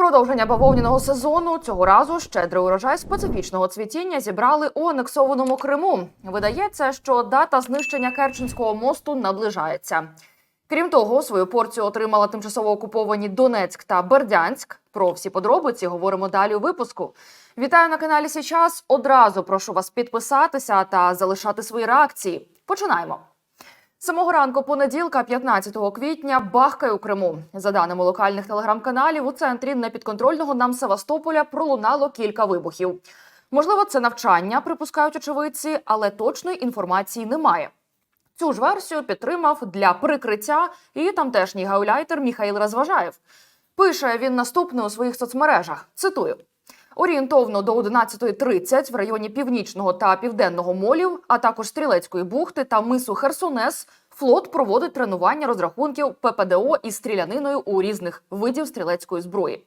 Продовження бавовняного сезону цього разу щедрий урожай специфічного цвітіння зібрали у анексованому Криму. Видається, що дата знищення Керченського мосту наближається. Крім того, свою порцію отримала тимчасово окуповані Донецьк та Бердянськ. Про всі подробиці говоримо далі у випуску. Вітаю на каналі Січас. Одразу прошу вас підписатися та залишати свої реакції. Починаємо. Самого ранку понеділка, 15 квітня, бахкає у Криму. За даними локальних телеграм-каналів, у центрі непідконтрольного нам Севастополя пролунало кілька вибухів. Можливо, це навчання, припускають очевидці, але точної інформації немає. Цю ж версію підтримав для прикриття і тамтешній гауляйтер Міхаїл Розважаєв. Пише він наступне у своїх соцмережах. Цитую. Орієнтовно до 11.30 в районі північного та південного молів, а також стрілецької бухти та мису Херсонес, флот проводить тренування розрахунків ППДО із стріляниною у різних видів стрілецької зброї.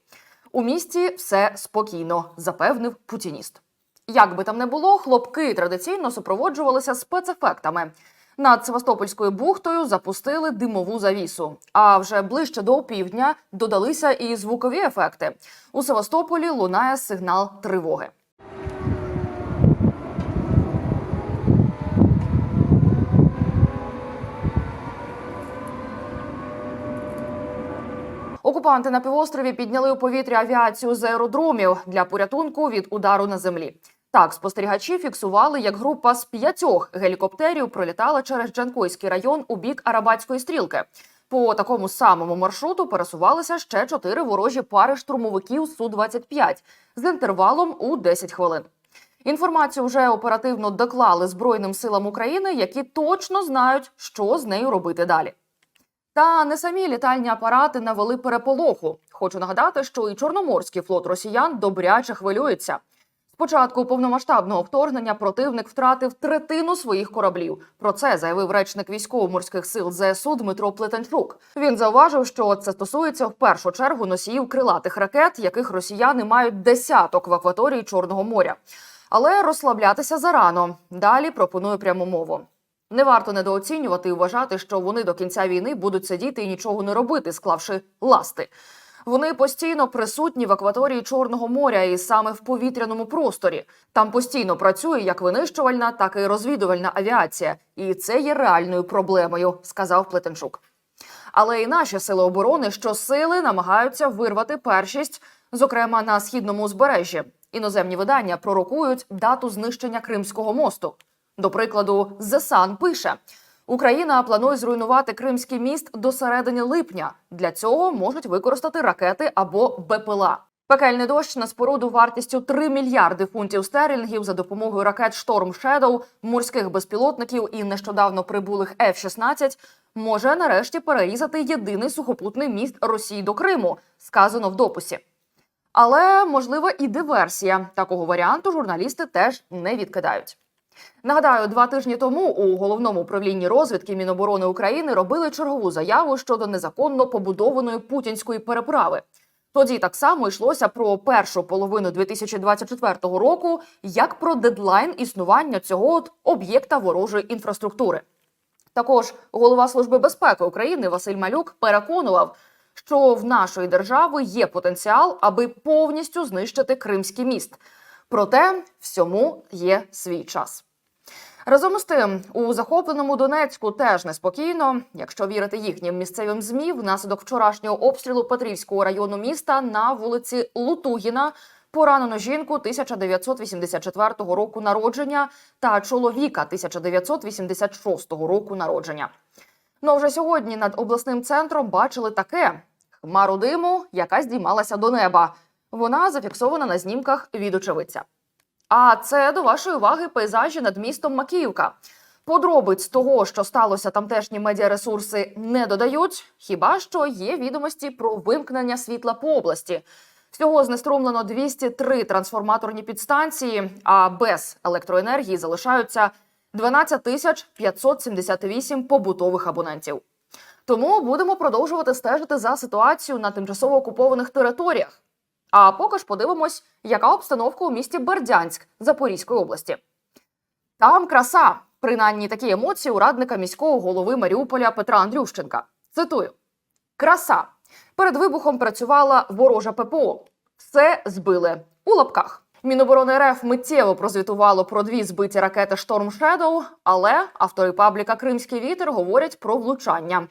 У місті все спокійно, запевнив путініст. Як би там не було, хлопки традиційно супроводжувалися спецефектами. Над Севастопольською бухтою запустили димову завісу. А вже ближче до опівдня додалися і звукові ефекти. У Севастополі лунає сигнал тривоги. Окупанти на півострові підняли у повітря авіацію з аеродромів для порятунку від удару на землі. Так, спостерігачі фіксували, як група з п'ятьох гелікоптерів пролітала через Джанкойський район у бік Арабатської стрілки. По такому самому маршруту пересувалися ще чотири ворожі пари штурмовиків су 25 з інтервалом у 10 хвилин. Інформацію вже оперативно доклали Збройним силам України, які точно знають, що з нею робити далі. Та не самі літальні апарати навели переполоху. Хочу нагадати, що і Чорноморський флот росіян добряче хвилюється. Спочатку повномасштабного вторгнення противник втратив третину своїх кораблів. Про це заявив речник військово-морських сил ЗСУ Дмитро Плетенчук. Він зауважив, що це стосується в першу чергу носіїв крилатих ракет, яких росіяни мають десяток в акваторії Чорного моря. Але розслаблятися зарано. Далі пропоную пряму мову. Не варто недооцінювати і вважати, що вони до кінця війни будуть сидіти і нічого не робити, склавши ласти. Вони постійно присутні в акваторії Чорного моря і саме в повітряному просторі. Там постійно працює як винищувальна, так і розвідувальна авіація, і це є реальною проблемою, сказав Плетенчук. Але і наші сили оборони щосили намагаються вирвати першість, зокрема на східному узбережжі. Іноземні видання пророкують дату знищення Кримського мосту. До прикладу, Sun пише: Україна планує зруйнувати Кримський міст до середини липня. Для цього можуть використати ракети або БПЛА. Пекельний дощ на споруду вартістю 3 мільярди фунтів стерлінгів за допомогою ракет Storm Shadow, морських безпілотників і нещодавно прибулих F-16 може нарешті перерізати єдиний сухопутний міст Росії до Криму, сказано в дописі. Але можлива і диверсія. Такого варіанту журналісти теж не відкидають. Нагадаю, два тижні тому у головному управлінні розвідки Міноборони України робили чергову заяву щодо незаконно побудованої путінської переправи. Тоді так само йшлося про першу половину 2024 року, як про дедлайн існування цього от об'єкта ворожої інфраструктури. Також голова Служби безпеки України Василь Малюк переконував, що в нашої держави є потенціал, аби повністю знищити Кримський міст. Проте всьому є свій час. Разом з тим, у захопленому Донецьку теж неспокійно, якщо вірити їхнім місцевим змі, внаслідок вчорашнього обстрілу Петрівського району міста на вулиці Лутугіна поранено жінку 1984 року народження та чоловіка 1986 року народження. Ну вже сьогодні над обласним центром бачили таке хмару диму, яка здіймалася до неба. Вона зафіксована на знімках від очевидця. А це до вашої уваги пейзажі над містом Макіївка. Подробиць того, що сталося тамтешні медіаресурси, не додають. Хіба що є відомості про вимкнення світла по області. Всього знеструмлено 203 трансформаторні підстанції, а без електроенергії залишаються 12 тисяч 578 побутових абонентів. Тому будемо продовжувати стежити за ситуацією на тимчасово окупованих територіях. А поки ж подивимось, яка обстановка у місті Бердянськ Запорізької області. Там краса. Принаймні такі емоції у радника міського голови Маріуполя Петра Андрющенка. Цитую: краса. Перед вибухом працювала ворожа ППО. Все збили у лапках. Міноборони РФ миттєво прозвітувало про дві збиті ракети Storm Shadow, але автори пабліка Кримський вітер говорять про влучання.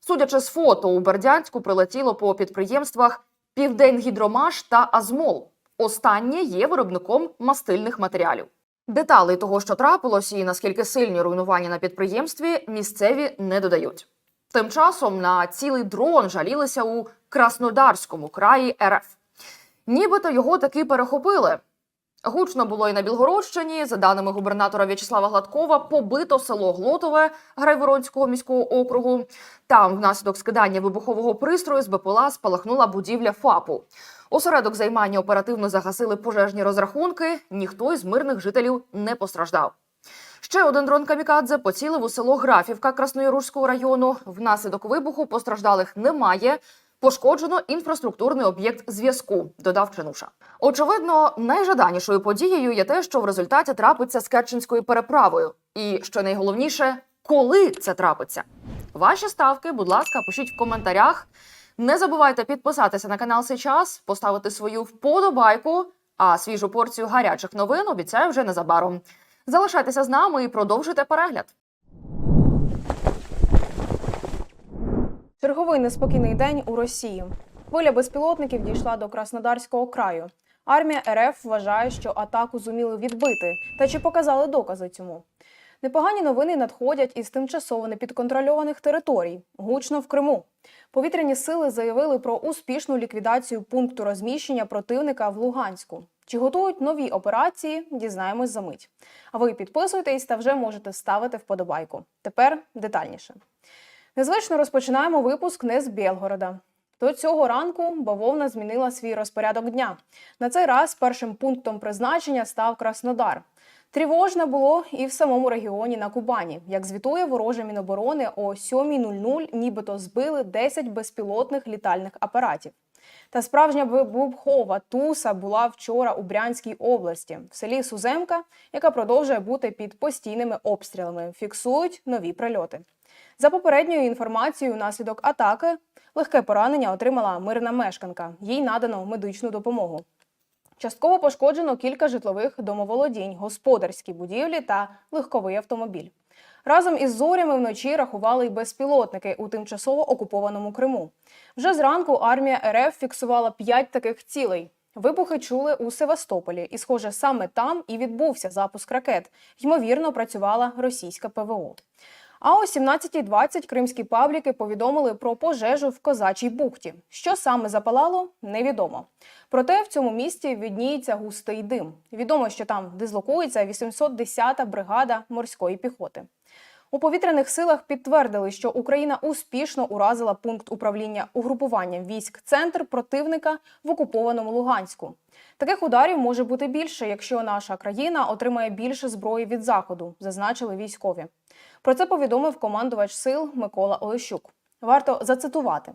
Судячи з фото, у Бердянську прилетіло по підприємствах Південгідромаш та Азмол. Останнє є виробником мастильних матеріалів. Деталей того, що трапилось, і наскільки сильні руйнування на підприємстві, місцеві не додають. Тим часом на цілий дрон жалілися у Краснодарському краї РФ. Нібито його таки перехопили. Гучно було і на Білгородщині. За даними губернатора В'ячеслава Гладкова, побито село Глотове Грайворонського міського округу. Там, внаслідок скидання вибухового пристрою з БПЛА спалахнула будівля ФАПу. Осередок займання оперативно загасили пожежні розрахунки. Ніхто із мирних жителів не постраждав. Ще один дрон камікадзе поцілив у село Графівка Краснояружського району. Внаслідок вибуху постраждалих немає. Пошкоджено інфраструктурний об'єкт зв'язку, додав Ченуша. Очевидно, найжаданішою подією є те, що в результаті трапиться з Керченською переправою. І що найголовніше, коли це трапиться. Ваші ставки, будь ласка, пишіть в коментарях. Не забувайте підписатися на канал Сейчас, поставити свою вподобайку. А свіжу порцію гарячих новин обіцяю вже незабаром. Залишайтеся з нами і продовжуйте перегляд. Черговий неспокійний день у Росії. Хвиля безпілотників дійшла до Краснодарського краю. Армія РФ вважає, що атаку зуміли відбити. Та чи показали докази цьому? Непогані новини надходять із тимчасово непідконтрольованих територій, гучно в Криму. Повітряні сили заявили про успішну ліквідацію пункту розміщення противника в Луганську. Чи готують нові операції? Дізнаємось за мить. А ви підписуйтесь та вже можете ставити вподобайку. Тепер детальніше. Незвично розпочинаємо випуск не з Білгорода. До цього ранку бавовна змінила свій розпорядок дня. На цей раз першим пунктом призначення став Краснодар. Тривожно було і в самому регіоні на Кубані. Як звітує вороже Міноборони, о 7.00 нібито збили 10 безпілотних літальних апаратів. Та справжня вибухова туса була вчора у Брянській області, в селі Суземка, яка продовжує бути під постійними обстрілами. Фіксують нові прильоти. За попередньою інформацією, внаслідок атаки легке поранення отримала мирна мешканка. Їй надано медичну допомогу. Частково пошкоджено кілька житлових домоволодінь, господарські будівлі та легковий автомобіль. Разом із зорями вночі рахували й безпілотники у тимчасово окупованому Криму. Вже зранку армія РФ фіксувала п'ять таких цілей. Вибухи чули у Севастополі, і, схоже, саме там і відбувся запуск ракет. Ймовірно, працювала російська ПВО. А о 17.20 кримські пабліки повідомили про пожежу в Козачій бухті. Що саме запалало, невідомо. Проте в цьому місті відніється густий дим. Відомо, що там дислокується 810-та бригада морської піхоти. У повітряних силах підтвердили, що Україна успішно уразила пункт управління угрупуванням військ центр противника в окупованому Луганську. Таких ударів може бути більше, якщо наша країна отримає більше зброї від заходу, зазначили військові. Про це повідомив командувач сил Микола Олещук. Варто зацитувати.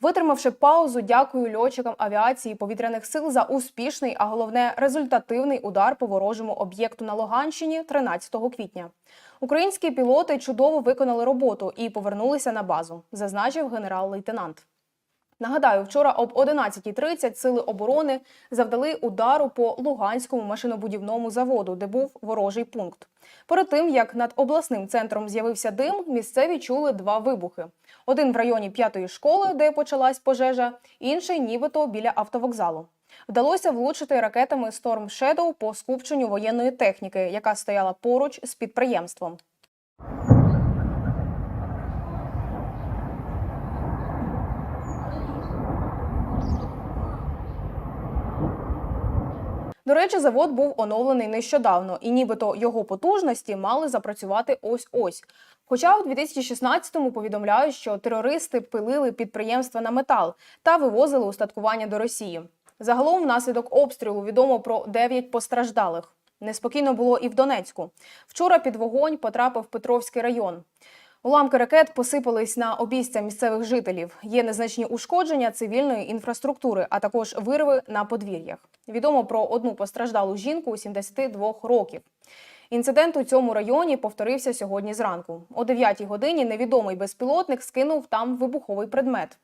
Витримавши паузу, дякую льотчикам авіації повітряних сил за успішний, а головне результативний удар по ворожому об'єкту на Луганщині 13 квітня. Українські пілоти чудово виконали роботу і повернулися на базу, зазначив генерал-лейтенант. Нагадаю, вчора об 11.30 сили оборони завдали удару по Луганському машинобудівному заводу, де був ворожий пункт. Перед тим як над обласним центром з'явився дим, місцеві чули два вибухи: один в районі п'ятої школи, де почалась пожежа, інший нібито біля автовокзалу. Вдалося влучити ракетами Storm Shadow по скупченню воєнної техніки, яка стояла поруч з підприємством. До речі, завод був оновлений нещодавно, і нібито його потужності мали запрацювати ось ось. Хоча у 2016-му повідомляють, що терористи пилили підприємства на метал та вивозили устаткування до Росії. Загалом, внаслідок обстрілу відомо про 9 постраждалих. Неспокійно було і в Донецьку. Вчора під вогонь потрапив Петровський район. Уламки ракет посипались на обійстя місцевих жителів. Є незначні ушкодження цивільної інфраструктури, а також вирви на подвір'ях. Відомо про одну постраждалу жінку 72 років. Інцидент у цьому районі повторився сьогодні зранку. О 9 годині невідомий безпілотник скинув там вибуховий предмет.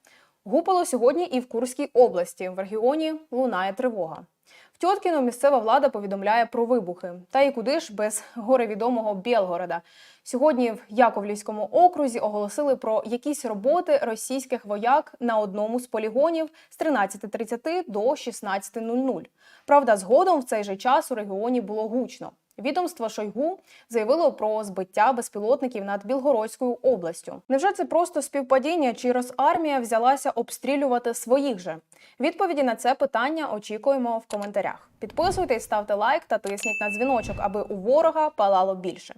Гупало сьогодні і в Курській області. В регіоні лунає тривога. В Тьоткіно місцева влада повідомляє про вибухи. Та і куди ж без горевідомого Білгорода. Сьогодні в Яковлівському окрузі оголосили про якісь роботи російських вояк на одному з полігонів з 13.30 до 16.00. Правда, згодом в цей же час у регіоні було гучно. Відомство Шойгу заявило про збиття безпілотників над Білгородською областю. Невже це просто співпадіння, чи Росармія взялася обстрілювати своїх же? Відповіді на це питання очікуємо в коментарях. Підписуйтесь, ставте лайк та тисніть на дзвіночок, аби у ворога палало більше.